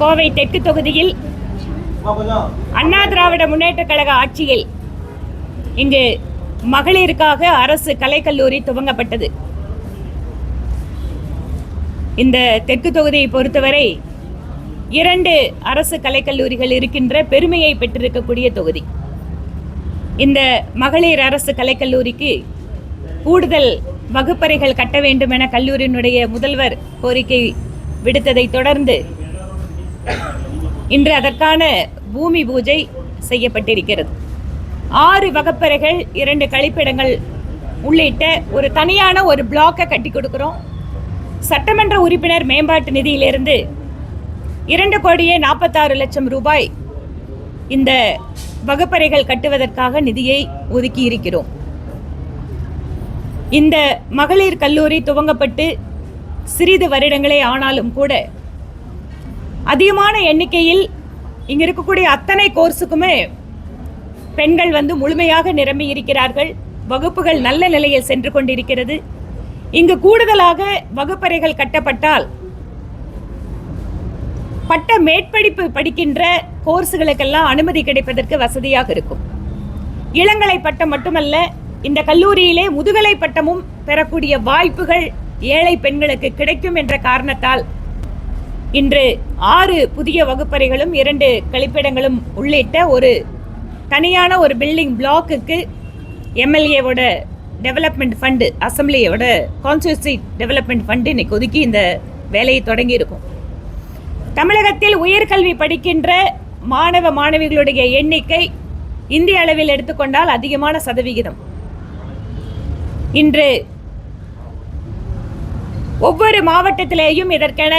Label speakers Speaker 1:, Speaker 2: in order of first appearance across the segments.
Speaker 1: கோவை தெற்கு தொகுதியில் அண்ணா திராவிட முன்னேற்ற கழக ஆட்சியில் இங்கு மகளிருக்காக அரசு கலைக்கல்லூரி துவங்கப்பட்டது. இந்த தெற்கு தொகுதியை பொறுத்தவரை இரண்டு அரசு கலைக்கல்லூரிகள் இருக்கின்ற பெருமையை பெற்றிருக்கக்கூடிய தொகுதி. இந்த மகளிர் அரசு கலைக்கல்லூரிக்கு கூடுதல் வகுப்பறைகள் கட்ட வேண்டும் என கல்லூரியினுடைய முதல்வர் கோரிக்கை விடுத்ததை தொடர்ந்து இன்று அதற்கான பூமி பூஜை செய்யப்பட்டிருக்கிறது. ஆறு வகப்பறைகள் இரண்டு கழிப்பிடங்கள் உள்ளிட்ட ஒரு தனியான ஒரு பிளாக்கை கட்டி கொடுக்குறோம். சட்டமன்ற உறுப்பினர் மேம்பாட்டு நிதியிலிருந்து இரண்டு கோடியே நாற்பத்தாறு லட்சம் ரூபாய் இந்த வகுப்பறைகள் கட்டுவதற்காக நிதியை ஒதுக்கி இருக்கிறோம். இந்த மகளிர் கல்லூரி துவங்கப்பட்டு சிறிது வருடங்களே ஆனாலும் கூட அதிகமான எண்ணிக்கையில் இங்கே இருக்கக்கூடிய அத்தனை கோர்ஸுக்குமே பெண்கள் வந்து முழுமையாக நிரம்பி இருக்கிறார்கள். வகுப்புகள் நல்ல நிலையில் சென்று கொண்டிருக்கிறது. இங்கு கூடுதலாக வகுப்பறைகள் கட்டப்பட்டால் பட்ட மேற்படிப்பு படிக்கின்ற கோர்ஸுகளுக்கெல்லாம் அனுமதி கிடைப்பதற்கு வசதியாக இருக்கும். இளங்கலை பட்டம் மட்டுமல்ல இந்த கல்லூரியிலே முதுகலை பட்டமும் பெறக்கூடிய வாய்ப்புகள் ஏழை பெண்களுக்கு கிடைக்கும் என்ற காரணத்தால் இன்று ஆறு புதிய வகுப்பறைகளும் இரண்டு கழிப்பிடங்களும் உள்ளிட்ட ஒரு தனியான ஒரு பில்டிங் பிளாக்குக்கு எம்எல்ஏவோட டெவலப்மெண்ட் ஃபண்டு அசம்பிளியோட கான்ஸ்டியூசி டெவலப்மெண்ட் ஃபண்டு இன்னைக்கு ஒதுக்கி இந்த வேலையை தொடங்கி இருக்கும் தமிழகத்தில் உயர்கல்வி படிக்கின்ற மாணவ மாணவிகளுடைய எண்ணிக்கை இந்திய அளவில் எடுத்துக்கொண்டால் அதிகமான சதவிகிதம். இன்று ஒவ்வொரு மாவட்டத்திலேயும் இதற்கென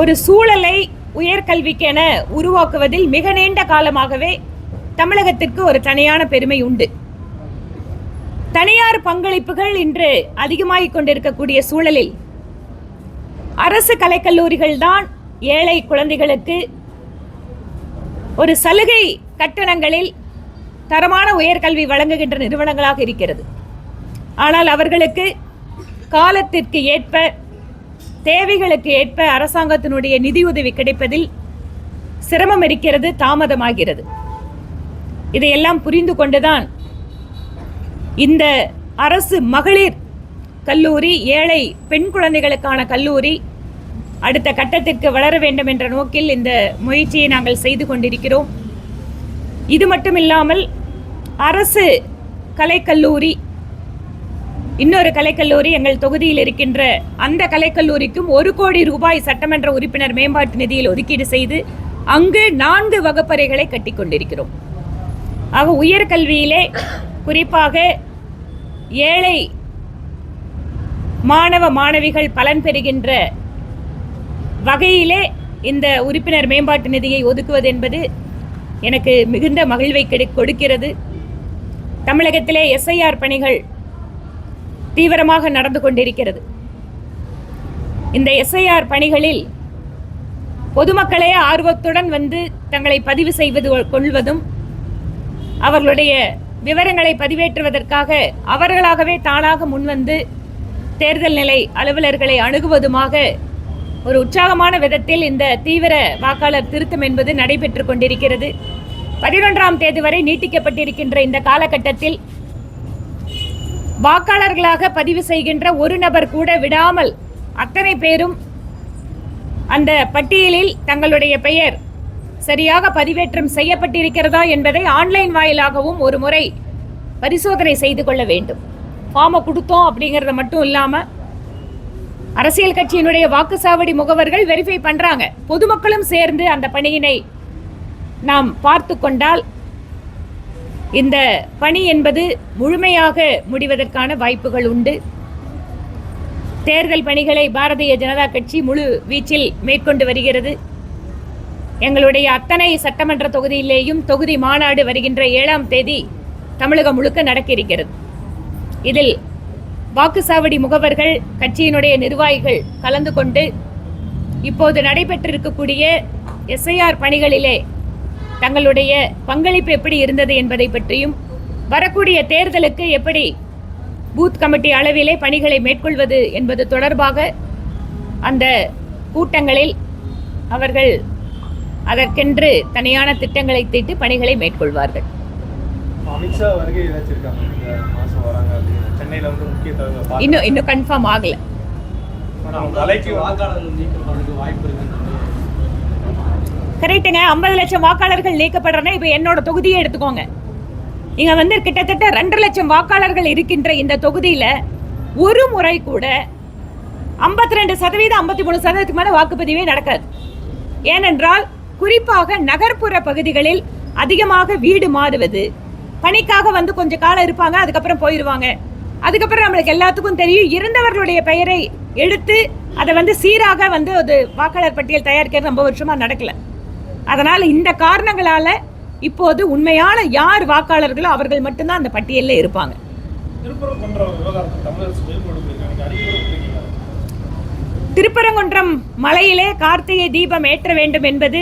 Speaker 1: ஒரு சூழலை உயர்கல்விக்கென உருவாக்குவதில் மிக நீண்ட காலமாகவே தமிழகத்திற்கு ஒரு தனியான பெருமை உண்டு. தனியார் பங்களிப்புகள் இன்று அதிகமாகிக் கொண்டிருக்கக்கூடிய சூழலில் அரசு கலைக்கல்லூரிகள் தான் ஏழை குழந்தைகளுக்கு ஒரு சலுகை கட்டணங்களில் தரமான உயர்கல்வி வழங்குகின்ற நிறுவனங்களாக இருக்கிறது. ஆனால் அவர்களுக்கு காலத்திற்கு ஏற்ப தேவைகளுக்கு ஏற்ப அரசாங்கத்தினுடைய நிதியுதவி கிடைப்பதில் சிரமம் இருக்கிறது தாமதமாகிறது. இதையெல்லாம் புரிந்து கொண்டுதான் இந்த அரசு மகளிர் கல்லூரி ஏழை பெண் குழந்தைகளுக்கான கல்லூரி அடுத்த கட்டத்திற்கு வளர வேண்டும் என்ற நோக்கில் இந்த முயற்சியை நாங்கள் செய்து கொண்டிருக்கிறோம். இது மட்டும் இல்லாமல் அரசு கலைக்கல்லூரி இன்னொரு கலைக்கல்லூரி எங்கள் தொகுதியில் இருக்கின்ற அந்த கலைக்கல்லூரிக்கும் ஒரு கோடி ரூபாய் சட்டமன்ற உறுப்பினர் மேம்பாட்டு நிதியில் ஒதுக்கீடு செய்து அங்கு நான்கு வகுப்பறைகளை கட்டி கொண்டிருக்கிறோம். ஆக உயர்கல்வியிலே குறிப்பாக ஏழை மாணவ மாணவிகள் பலன் பெறுகின்ற வகையிலே இந்த உறுப்பினர் மேம்பாட்டு நிதியை ஒதுக்குவது என்பது எனக்கு மிகுந்த மகிழ்வை கொடுக்கிறது. தமிழகத்திலே எஸ்ஐஆர் பணிகள் தீவிரமாக நடந்து கொண்டிருக்கிறது. இந்த எஸ்ஐஆர் பணிகளில் பொதுமக்களே ஆர்வத்துடன் வந்து தங்களை பதிவு செய்வது கொள்வதும் அவர்களுடைய விவரங்களை பதிவேற்றுவதற்காக அவர்களாகவே தானாக முன்வந்து தேர்தல் நிலை அலுவலர்களை அணுகுவதுமாக ஒரு உற்சாகமான விதத்தில் இந்த தீவிர வாக்காளர் திருத்தம் என்பது நடைபெற்று கொண்டிருக்கிறது. பதினொன்றாம் தேதி வரை நீட்டிக்கப்பட்டிருக்கின்ற இந்த காலகட்டத்தில் வாக்காளர்களாக பதிவு செய்கின்ற ஒரு நபர் கூட விடாமல் அத்தனை பேரும் அந்த பட்டியலில் தங்களுடைய பெயர் சரியாக பதிவேற்றம் செய்யப்பட்டிருக்கிறதா என்பதை ஆன்லைன் வாயிலாகவும் ஒரு முறை பரிசோதனை செய்து கொள்ள வேண்டும். ஃபார்மை கொடுத்தோம் அப்படிங்கிறத மட்டும் இல்லாமல் அரசியல் கட்சியினுடைய வாக்குச்சாவடி முகவர்கள் வெரிஃபை பண்ணுறாங்க பொதுமக்களும் சேர்ந்து அந்த பணியினை நாம் பார்த்து கொண்டால் இந்த பணி என்பது முழுமையாக முடிவதற்கான வாய்ப்புகள் உண்டு. தேர்தல் பணிகளை பாரதிய ஜனதா கட்சி முழு வீச்சில் மேற்கொண்டு வருகிறது. எங்களுடைய அத்தனை சட்டமன்ற தொகுதியிலேயும் தொகுதி மாநாடு வருகின்ற ஏழாம் தேதி தமிழகம் முழுக்க நடக்க இருக்கிறது இதில் வாக்குச்சாவடி முகவர்கள் கட்சியினுடைய நிர்வாகிகள் கலந்து கொண்டு இப்போது நடைபெற்றிருக்கக்கூடிய எஸ்ஐஆர் பணிகளிலே தங்களுடைய பங்களிப்பு எப்படி இருந்தது என்பதை பற்றியும் வரக்கூடிய தேர்தலுக்கு எப்படி பூத் கமிட்டி அளவிலே பணிகளை மேற்கொள்வது என்பது தொடர்பாக அந்த கூட்டங்களில் அவர்கள் அதற்கென்று தனியான திட்டங்களை தீட்டு பணிகளை மேற்கொள்வார்கள்.
Speaker 2: அமித்ஷா வருகை
Speaker 1: இன்னும் இன்னும் கன்ஃபார்ம் ஆகலை.
Speaker 3: வாய்ப்பு
Speaker 1: கரெக்டுங்க ஐம்பது லட்சம் வாக்காளர்கள் நீக்கப்படுறனா இப்போ என்னோட தொகுதியை எடுத்துக்கோங்க. இங்கே வந்து கிட்டத்தட்ட ரெண்டு லட்சம் வாக்காளர்கள் இருக்கின்ற இந்த தொகுதியில் ஒரு முறை கூட ஐம்பத்தி ரெண்டு சதவீதம் ஐம்பத்தி மூணு சதவீதத்துக்கு மேலே வாக்குப்பதிவே நடக்காது. ஏனென்றால் குறிப்பாக நகர்ப்புற பகுதிகளில் அதிகமாக வீடு மாறுவது பணிக்காக வந்து கொஞ்ச காலம் இருப்பாங்க அதுக்கப்புறம் போயிடுவாங்க அதுக்கப்புறம் நம்மளுக்கு எல்லாத்துக்கும் தெரியும். இருந்தவர்களுடைய பெயரை எடுத்து அதை வந்து சீராக வந்து அது வாக்காளர் பட்டியல் தயாரிக்கிறது ரொம்ப வருஷமாக நடக்கலை. அதனால இந்த காரணங்களால இப்போது உண்மையான யார் வாக்காளர்களோ அவர்கள் மட்டும்தான் அந்த பட்டியலில் இருப்பாங்க. திருப்பரங்குன்றம் மலையிலே கார்த்திகை தீபம் ஏற்ற வேண்டும் என்பது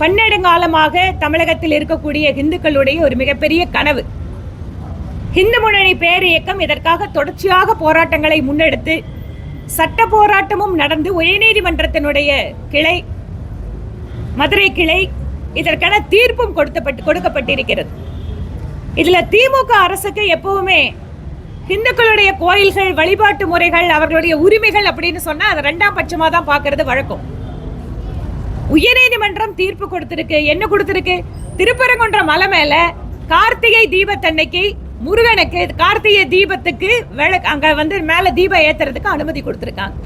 Speaker 1: பன்னெடுங்காலமாக தமிழகத்தில் இருக்கக்கூடிய இந்துக்களுடைய ஒரு மிகப்பெரிய கனவு. இந்து முன்னணி பேர் இயக்கம் இதற்காக தொடர்ச்சியாக போராட்டங்களை முன்னெடுத்து சட்ட போராட்டமும் நடந்து உயர்நீதிமன்றத்தினுடைய கிளை மதுரை கிளை இதற்கான தீர்ப்பும் கொடுத்தப்பட்டு கொடுக்கப்பட்டிருக்கிறது. இதில் திமுக அரசுக்கு எப்பவுமே இந்துக்களுடைய கோயில்கள் வழிபாட்டு முறைகள் அவர்களுடைய உரிமைகள் அப்படின்னு சொன்னால் அதை ரெண்டாம் பட்சமாக தான் பார்க்கறது வழக்கம். உயர்நீதிமன்றம் தீர்ப்பு கொடுத்திருக்கு. என்ன கொடுத்திருக்கு? திருப்பரங்குன்றம் மலை மேல கார்த்திகை தீபத்தன்னைக்கு முருகனுக்கு கார்த்திகை தீபத்துக்கு விளக்கு அங்க வந்து மேல தீபம் ஏத்துறதுக்கு அனுமதி கொடுத்துருக்காங்க.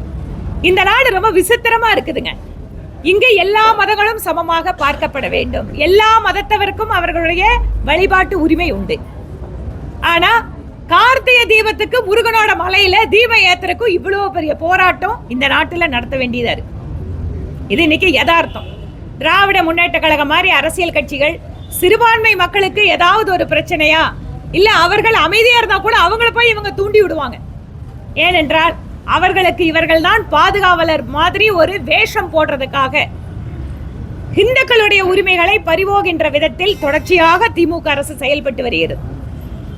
Speaker 1: இந்த நாடு ரொம்ப விசித்திரமா இருக்குதுங்க. இங்கு எல்லா மதங்களும் சமமாக பார்க்கப்பட வேண்டும். எல்லா மதத்தவருக்கும் அவர்களுடைய வழிபாட்டு உரிமை உண்டு. ஆனா கார்த்திகை தீபத்துக்கு முருகனோட மலையில தீப ஏத்தருக்கும் இவ்வளவு பெரிய போராட்டம் இந்த நாட்டுல நடத்த வேண்டியதா இருக்கு. இது இன்னைக்கு யதார்த்தம். திராவிட முன்னேற்ற கழகம் மாதிரி அரசியல் கட்சிகள் சிறுபான்மை மக்களுக்கு ஏதாவது ஒரு பிரச்சனையா இல்ல அவர்கள் அமைதியா இருந்தா கூட அவங்கள போய் இவங்க தூண்டி விடுவாங்க. ஏனென்றால் அவர்களுக்கு இவர்கள் தான் பாதுகாவலர் மாதிரி ஒரு வேஷம் போடுறதுக்காக. இந்துக்களுடைய உரிமைகளை பறிவோகின்ற விதத்தில் தொடர்ச்சியாக திமுக அரசு செயல்பட்டு வருகிறது.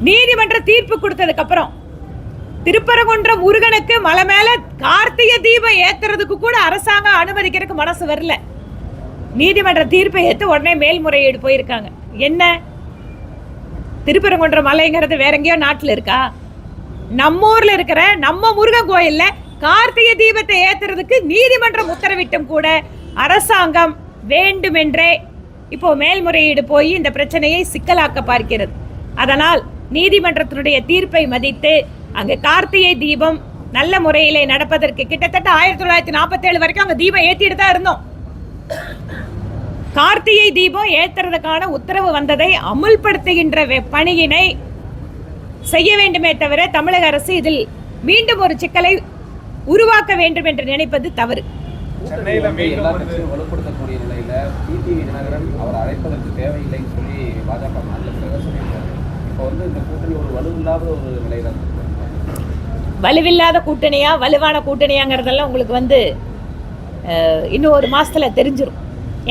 Speaker 1: நீதிமன்ற தீர்ப்பு கொடுத்ததுக்கு அப்புறம் திருப்பரங்குன்றம் முருகனுக்கு மலை மேல கார்த்திகை தீபம் ஏத்துறதுக்கு கூட அரசாங்கம் அனுமதிக்கிறதுக்கு மனசு வரல. நீதிமன்ற தீர்ப்பை ஏத்து உடனே மேல்முறையீடு போயிருக்காங்க. என்ன? திருப்பரங்குன்றம் மலைங்கிறது வேற எங்கேயோ நாட்டில் இருக்கா? நம்ம ஊர்ல இருக்கிற நம்ம முருகன் கோயில்ல கார்த்திகை தீபத்தை ஏத்துறதுக்கு நீதிமன்றம் உத்தரவிட்டும் கூட அரசாங்கம் வேண்டுமென்றே இப்போ மேல்முறையீடு போய் இந்த பிரச்சனையை சிக்கலாக்க பார்க்கிறது. அதனால் நீதிமன்றத்தினுடைய தீர்ப்பை மதித்து அங்கு கார்த்திகை தீபம் நல்ல முறையிலே நடப்பதற்கு கிட்டத்தட்ட ஆயிரத்தி தொள்ளாயிரத்தி நாற்பத்தேழு வரைக்கும் அங்கே தீபம் ஏற்றிட்டு தான் இருந்தோம். கார்த்திகை தீபம் ஏத்துறதுக்கான உத்தரவு வந்ததை அமுல்படுத்துகின்ற வெ- பணியினை செய்ய வேண்டுமே தவிர தமிழக அரசு இதில் மீண்டும் ஒரு சிக்கலை உருவாக்க வேண்டும் என்று நினைப்பது தவறு.
Speaker 2: சென்னையில
Speaker 3: வந்து
Speaker 2: மீண்டும்
Speaker 3: எல்லா
Speaker 2: வந்து
Speaker 3: கட்சியும் வலுப்படுத்தக்கூடிய நிலையில டிடிவி தினகரன் அவர் அழைப்பதற்கு தேவையில்லைன்னு சொல்லி பாஜக மாநில தலைவர் சொல்லியிருக்காரு. இப்போ வந்து இந்த கூட்டணி ஒரு வலுவில்லாத ஒரு நிலையில இருக்கு
Speaker 1: வலுவில்லாத கூட்டணியா வலுவான கூட்டணியாங்கிறதெல்லாம் உங்களுக்கு வந்து இன்னும் ஒரு மாசத்துல தெரிஞ்சிரும்.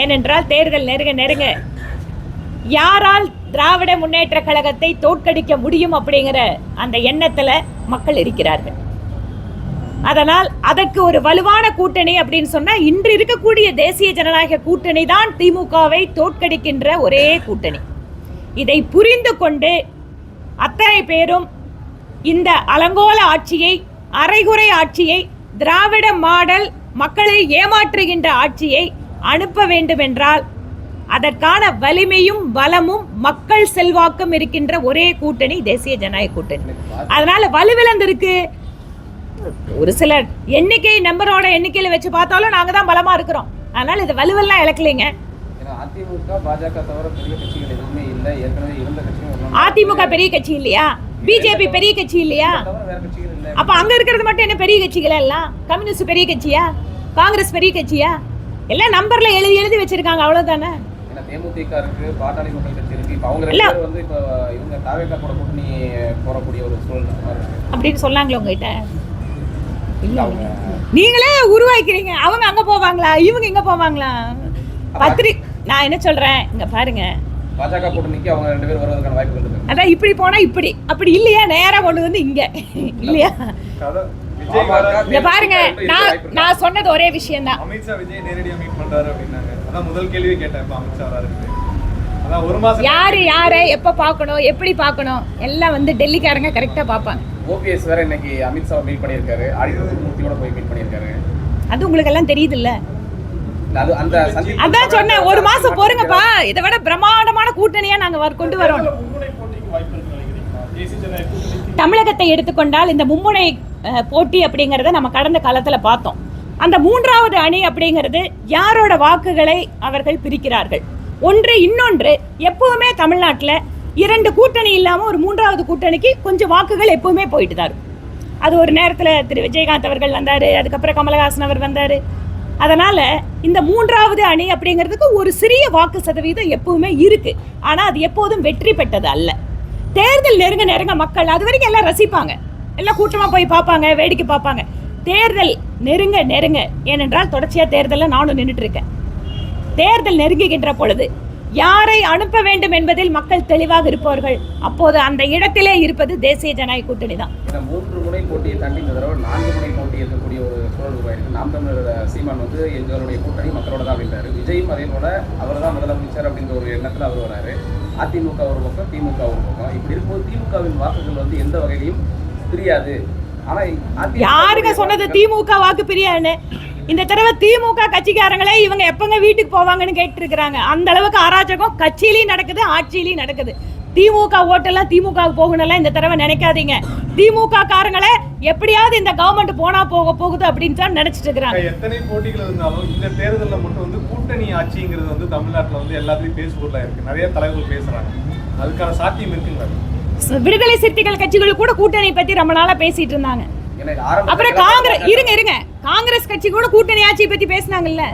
Speaker 1: ஏனென்றால் தேர்தல் நெருங்க நெருங்க யாரால் திராவிட முன்னேற்ற கழகத்தை தோற்கடிக்க முடியும் அப்படிங்கிற அந்த எண்ணத்துல மக்கள் இருக்கிறார்கள். அதனால் அதற்கு ஒரு வலுவான கூட்டணி அப்படின்னு சொன்னா இன்று இருக்கக்கூடிய தேசிய ஜனநாயக கூட்டணி தான் திமுகவை தோற்கடிக்கின்ற ஒரே கூட்டணி. இதை புரிந்து கொண்டு அத்தனை பேரும் இந்த அலங்கோல ஆட்சியை அரைகுறை ஆட்சியை திராவிட மாடல் மக்களை ஏமாற்றுகின்ற ஆட்சியை அனுப்ப வேண்டுமென்றால் அதற்கான வலிமையும் பலமும் மக்கள் செல்வாக்கும் இருக்கின்ற ஒரே கூட்டணி தேசிய ஜனநாயக கூட்டணி. அதனால வலுவிழந்திருக்கு ஒரு சில எண்ணிக்கை நம்பரோட எண்ணிக்கையில வச்சு பார்த்தாலும் நாங்க தான் பலமா இருக்கிறோம். அதனால இது வலுவெல்லாம் இழக்கலைங்க.
Speaker 3: அதிமுக பெரிய கட்சிகள் எதுவுமே இல்லை. ஏற்கனவே இருந்த கட்சியும் ஒண்ணும்
Speaker 1: அதிமுக பெரிய கட்சி இல்லையா? பிஜேபி பெரிய கட்சி இல்லையா? அப்ப அங்க இருக்கிறது மட்டும் என்ன பெரிய கட்சிகளா எல்லாம்? கம்யூனிஸ்ட் பெரிய கட்சியா? காங்கிரஸ் பெரிய கட்சியா? எல்லாம் நம்பர்ல எழுதி எழுதி வச்சிருக்காங்க. அவ்வளவுதானே?
Speaker 3: தேமுதிக இருக்கு பாட்டாளி மக்கள் கட்சி இருக்கு. இப்போ அவங்க. ரெண்டு வந்து இப்போ இவங்க தாவேக்கா கூட கூட்டணி போறக்கூடிய ஒரு இருக்கு.
Speaker 1: அப்படின்னு சொன்னாங்களே உங்ககிட்ட? இல்ல
Speaker 3: அவங்க
Speaker 1: நீங்களே உருவாக்கிறீங்க. அவங்க அங்க போவாங்களா? இவங்க இங்க போவாங்களா? பத்திரி நான் என்ன சொல்றேன்? இங்க பாருங்க.
Speaker 3: பாஜக கூட்டணிக்கு அவங்க ரெண்டு பேரும் வருவதற்கான வாய்ப்புகள் இருக்கு.
Speaker 1: அதான் இப்படி போனா இப்படி. அப்படி இல்லையா? நேரா கொண்டு வந்து இங்க. இல்லையா? இங்க பாருங்க நான் நான் சொன்னது ஒரே விஷயம்தான்.
Speaker 2: அமித்ஷா விஜய் நேரடியா மீட் பண்றாரு அப்படின்னாங்க. அதான் முதல் கேள்வியே கேட்டேன் இப்ப அமித்ஷா வராரு அதான் ஒரு மாசம்
Speaker 1: யாரு யாரை எப்ப பார்க்கணும் எப்படி பார்க்கணும் எல்லாம் வந்து டெல்லிக்காரங்க கரெக்டா பார்ப்பாங்க.
Speaker 3: ஓபிஎஸ் வேற இன்னைக்கு அமித்ஷா மீட் பண்ணியிருக்காரு. ஆடிட்டர் மூர்த்தியோட போய் மீட் பண்ணியிருக்காரு.
Speaker 1: அது உங்களுக்கு எல்லாம் தெரியுதுல்ல?
Speaker 3: இல்ல, அது அந்த சந்திப்பு
Speaker 1: அதான் சொன்னேன் ஒரு மாசம் பொறுங்கப்பா. இதை விட பிரம்மாண்டமான கூட்டணியா நாங்க வர- கொண்டு வரோம். தமிழகத்தை எடுத்துக்கொண்டால் இந்த மும்முனை போட்டி அப்படிங்கிறத நம்ம கடந்த காலத்தில் பார்த்தோம். அந்த மூன்றாவது அணி அப்படிங்கிறது யாரோட வாக்குகளை அவர்கள் பிரிக்கிறார்கள்? ஒன்று இன்னொன்று எப்பவுமே தமிழ்நாட்டில் இரண்டு கூட்டணி இல்லாமல் ஒரு மூன்றாவது கூட்டணிக்கு கொஞ்சம் வாக்குகள் எப்பவுமே போயிட்டு தான் அது ஒரு நேரத்தில் திரு விஜயகாந்த் அவர்கள் வந்தார் அதுக்கப்புறம் கமலஹாசன் அவர் வந்தார். அதனால் இந்த மூன்றாவது அணி அப்படிங்கிறதுக்கு ஒரு சிறிய வாக்கு சதவீதம் எப்பவுமே இருக்குது ஆனால் அது எப்போதும் வெற்றி பெற்றது அல்ல. தேர்தல் நெருங்க நெருங்க மக்கள் அது வரைக்கும் எல்லாம் ரசிப்பாங்க. எல்லாம் கூட்டமாக போய் பார்ப்பாங்க வேடிக்கை பார்ப்பாங்க. தேர்தல் நெருங்க நெருங்க. ஏனென்றால் தொடர்ச்சியா தேர்தலில் நானும் நின்றுட்டு இருக்கேன். தேர்தல் நெருங்குகின்ற பொழுது யாரை அனுப்ப வேண்டும் என்பதில் மக்கள் தெளிவாக இருப்பார்கள் அப்போது அந்த இடத்திலே இருப்பது தேசிய ஜனநாயக கூட்டணி தான்.
Speaker 3: இந்த மூன்று முனை போட்டியை தாண்டி இந்த தடவை நான்கு முனை போட்டி இருக்கக்கூடிய ஒரு சூழல் உருவாயிருக்கு. நாம் தமிழர் சீமான் வந்து எங்களுடைய கூட்டணி மக்களோட தான் அப்படின்றாரு விஜயும் அதே போல அவர் தான் முதலமைச்சர் அப்படின்ற ஒரு எண்ணத்தில் அவர் வராரு. அதிமுக ஒரு பக்கம் திமுக ஒரு பக்கம். இப்படி இருக்கும்போது திமுகவின் வாக்குகள் வந்து எந்த வகையிலையும் அதிமுக
Speaker 1: யாருங்க சொன்னது? திமுக வாக்கு பிரியான்னு இந்த தடவை திமுக கட்சிக்காரங்களே இவங்க எப்பங்க வீட்டுக்கு போவாங்கன்னு கேட்டு இருக்கிறாங்க அந்த அளவுக்கு அராஜகம் கட்சியிலையும் நடக்குது ஆட்சியிலையும் நடக்குது. திமுக ஓட்டெல்லாம் திமுக போகணும்லாம் இந்த தடவை நினைக்காதீங்க. திமுக காரங்களே எப்படியாவது இந்த கவர்மெண்ட் போனா போக போகுது அப்படின்னு தான் நினைச்சிட்டு இருக்கிறாங்க.
Speaker 2: எத்தனை போட்டிகள் இருந்தாலும் இந்த தேர்தலில் மட்டும் வந்து கூட்டணி ஆட்சிங்கிறது வந்து தமிழ்நாட்டுல வந்து எல்லாத்துலயும் பேசுபொருளா இருக்கு. நிறைய தலைவர்கள் பேசுறாங்க. அதுக்கான சாத்தியம் இருக்குங்களா?
Speaker 1: விடுதலை சிறுத்தைகள் கட்சிகள் கூட கூட்டணி பத்தி ரொம்ப நாளா பேசிட்டு இருந்தாங்க. அப்புறம் காங்கிரஸ் இருங்க இருங்க. காங்கிரஸ் கட்சி கூட கூட்டணி ஆட்சியை பத்தி பேசினாங்கல்ல.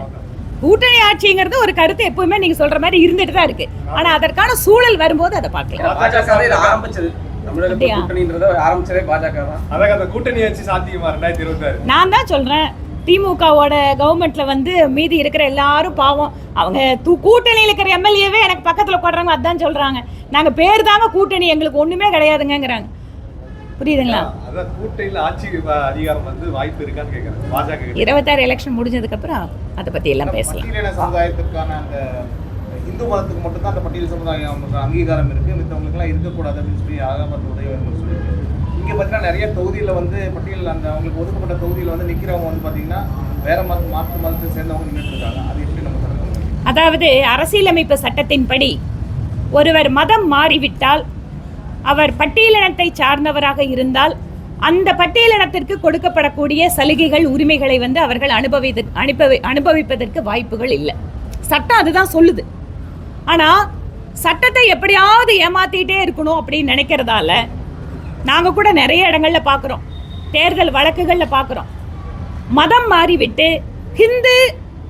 Speaker 1: கூட்டணி ஆட்சிங்கிறது ஒரு கருத்து எப்பவுமே நீங்க சொல்ற மாதிரி இருந்துட்டு தான் இருக்கு. ஆனா அதற்கான சூழல் வரும்போது அதை பார்க்கலாம். நான் தான் சொல்றேன். திமுகவோட கவர்மெண்ட்ல வந்து மீதி இருக்கிற எல்லாரும் பாவம். அவங்க தூ கூட்டணியில் இருக்கிற எம்எல்ஏவே எனக்கு பக்கத்துல உட்காடுறாங்க அதான் சொல்றாங்க. நாங்க பேர் தாங்க கூட்டணி எங்களுக்கு ஒண்ணுமே கிடையாதுங்கங்கிறாங்க. புரியுதுங்களா. இருபத்தாறு எலெக்ஷன் முடிஞ்சதுக்கு அப்புறம் அதை பத்தி எல்லாம் பேசலாம்.
Speaker 4: இந்து மதத்துக்கு மட்டும்தான் அந்த பட்டியல் சமுதாயம் அங்கீகாரம் இருக்கு. மித்தவங்களுக்குலாம் இருக்கக்கூடாது அப்படின்னு சொல்லி அகமது உதயவர்கள் சொல்லியிருக்கு இங்கே பார்த்தீங்கன்னா நிறைய தொகுதியில் வந்து பட்டியல் அந்த அவங்களுக்கு ஒதுக்கப்பட்ட தொகுதியில் வந்து நிற்கிறவங்க வந்து பார்த்தீங்கன்னா வேற மத மாற்று மதத்தை சேர்ந்தவங்க நின்றுட்டு இருக்காங்க அது எப்படி நம்ம தடுக்க முடியும்?
Speaker 1: அதாவது அரசியலமைப்பு சட்டத்தின்படி ஒருவர் மதம் மாறிவிட்டால் அவர் பட்டியலினத்தை சார்ந்தவராக இருந்தால் அந்த பட்டியலினத்திற்கு கொடுக்கப்படக்கூடிய சலுகைகள் உரிமைகளை வந்து அவர்கள் அனுபவித்து அனுபவி அனுபவிப்பதற்கு வாய்ப்புகள் இல்லை. சட்டம் அதுதான் சொல்லுது. ஆனால் சட்டத்தை எப்படியாவது ஏமாத்திட்டே இருக்கணும் அப்படின்னு நினைக்கிறதால நாங்கள் கூட நிறைய இடங்களில் பார்க்குறோம் தேர்தல் வழக்குகளில் பார்க்குறோம் மதம் மாறிவிட்டு ஹிந்து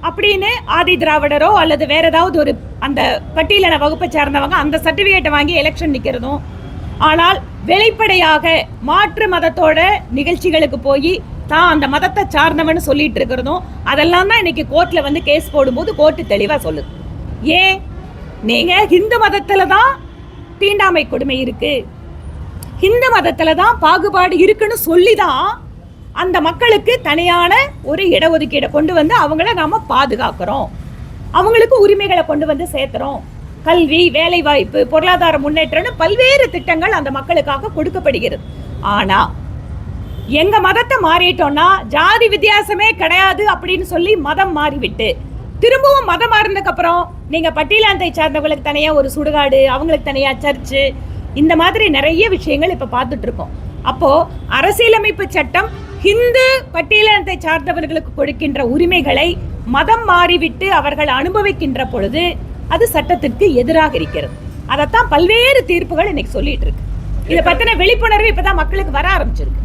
Speaker 1: அப்படின்னு ஆதி திராவிடரோ அல்லது வேற ஏதாவது ஒரு அந்த பட்டியலின வகுப்பை சார்ந்தவங்க அந்த சர்டிஃபிகேட்டை வாங்கி எலெக்ஷன் நிற்கிறதும் ஆனால் வெளிப்படையாக மாற்று மதத்தோட நிகழ்ச்சிகளுக்கு போய் தான் அந்த மதத்தை சார்ந்தவன்னு சொல்லிட்டு இருக்கிறதும். அதெல்லாம் தான் இன்னைக்கு கோர்ட்ல வந்து கேஸ் போடும்போது கோர்ட்டு தெளிவாக சொல்லுது. ஏன்? நீங்க ஹிந்து மதத்துல தான் தீண்டாமை கொடுமை இருக்கு. ஹிந்து மதத்தில் தான் பாகுபாடு இருக்குன்னு சொல்லி தான் அந்த மக்களுக்கு தனியான ஒரு இடஒதுக்கீடை கொண்டு வந்து அவங்கள நாம் பாதுகாக்கிறோம். அவங்களுக்கு உரிமைகளை கொண்டு வந்து சேர்த்துறோம். கல்வி வேலைவாய்ப்பு பொருளாதார முன்னேற்றம்னு பல்வேறு திட்டங்கள் அந்த மக்களுக்காக கொடுக்கப்படுகிறது. ஆனால் எங்க மதத்தை மாறிட்டோம்னா ஜாதி வித்தியாசமே கிடையாது அப்படின்னு சொல்லி மதம் மாறிவிட்டு திரும்பவும் மதம் மாறினதுக்கப்புறம் நீங்கள் பட்டியலாந்தை சார்ந்தவங்களுக்கு தனியாக ஒரு சுடுகாடு அவங்களுக்கு தனியாக சர்ச்சு இந்த மாதிரி நிறைய விஷயங்கள் இப்ப பார்த்துட்டு இருக்கோம் அப்போ அரசியலமைப்பு சட்டம் ஹிந்து பட்டியலினத்தை சார்ந்தவர்களுக்கு கொடுக்கின்ற உரிமைகளை மதம் மாறிவிட்டு அவர்கள் அனுபவிக்கின்ற பொழுது அது சட்டத்திற்கு எதிராக இருக்கிறது. அதைத்தான் பல்வேறு தீர்ப்புகள் இன்னைக்கு சொல்லிட்டு இருக்கு இதை பத்தின விழிப்புணர்வு இப்பதான் மக்களுக்கு வர ஆரம்பிச்சிருக்கு.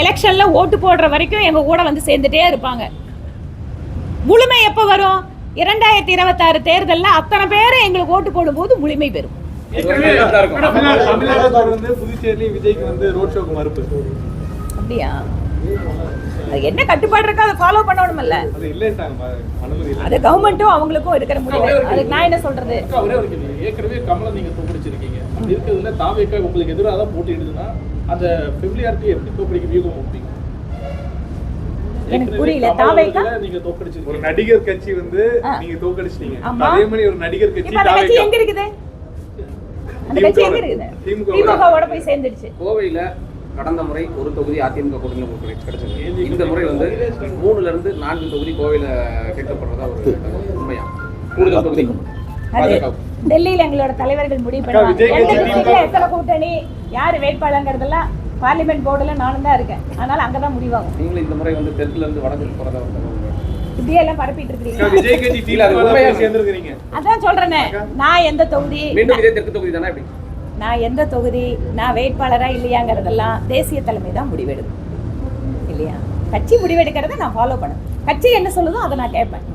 Speaker 1: எலெக்ஷன்ல ஓட்டு போடுற வரைக்கும் எங்க கூட வந்து சேர்ந்துட்டே இருப்பாங்க. முழுமை எப்ப வரும்? இரண்டாயிரத்தி இருபத்தாறு தேர்தல்ல அத்தனை பேரும் எங்களுக்கு ஓட்டு போடும்போது முழுமை பெறும். அப்படியா? அது என்ன கட்டுப்பாடு இருக்கோ அதை ஃபாலோ பண்ணணும்ல
Speaker 2: அது
Speaker 1: கவர்மெண்ட்டும் அவங்களுக்கும் இருக்கிற முடிவு அதுக்கு நான் என்ன சொல்றது?
Speaker 5: ஏற்கனவே கமலை நீங்க தோக்கடிச்சிருக்கீங்க அப்படி இருக்கிறதுல தாவேக்கா உங்களுக்கு எதிராக தான் போட்டியிடுதுன்னா அந்த ஃபெமிலியாரிட்டி எப்படி? தோக்கடிக்க வியூகம் வைப்பீங்க
Speaker 1: எனக்கு புரியல. தாவேக்கா?
Speaker 5: நீங்க
Speaker 2: ஒரு
Speaker 5: தோக்கடிச்சிருக்கீங்க
Speaker 2: நடிகர் கட்சி வந்து. நீங்க தோக்கடிச்சிட்டீங்க
Speaker 1: ஆமா.
Speaker 2: அதே மாதிரி ஒரு நடிகர் கட்சி
Speaker 1: இப்ப அந்த கட்சி
Speaker 2: தாவேக்கா.
Speaker 1: எங்க இருக்குது அந்த கட்சி எங்க இருக்குது
Speaker 2: திமுக வோட.
Speaker 1: திமுகவோட போய் சேர்ந்துடுச்சு
Speaker 3: கோவையில கடந்த முறை ஒரு தொகுதி அதிமுக உங்களுக்கு கிடைச்சது இந்த முறை வந்து மூணுல இருந்து நான்கு தொகுதி கோவையில கேட்கப்படுறதா ஒரு. உண்மையா கூடுதல் தொகுதி
Speaker 1: டெல்லியில எங்களோட தலைவர்கள் முடிவு பண்ணுவாங்க. எத்தனை கூட்டணி யார் வேட்பாளங்கிறதெல்லாம் பார்லிமெண்ட் போர்டுல நானும் தான் இருக்கேன். அதனால அங்கதான் முடிவாகும்.
Speaker 3: நீங்களும் இந்த முறை வந்து தெற்குல இருந்து வடக்கு தகவல்
Speaker 1: இப்படியே எல்லாம் பரப்பிட்டு இருக்கீங்க அதான் சொல்றேனே. நான் எந்த தொகுதி?
Speaker 3: மீண்டும் இதே தெற்கு தொகுதி தானே
Speaker 1: நான் எந்த தொகுதி? நான் வேட்பாளரா இல்லையாங்கிறதெல்லாம் தேசிய தலைமை தான் முடிவெடுக்கும். இல்லையா? கட்சி முடிவெடுக்கிறத நான் ஃபாலோ பண்ணேன் கட்சி என்ன சொல்லுதோ அதை நான் கேட்பேன்.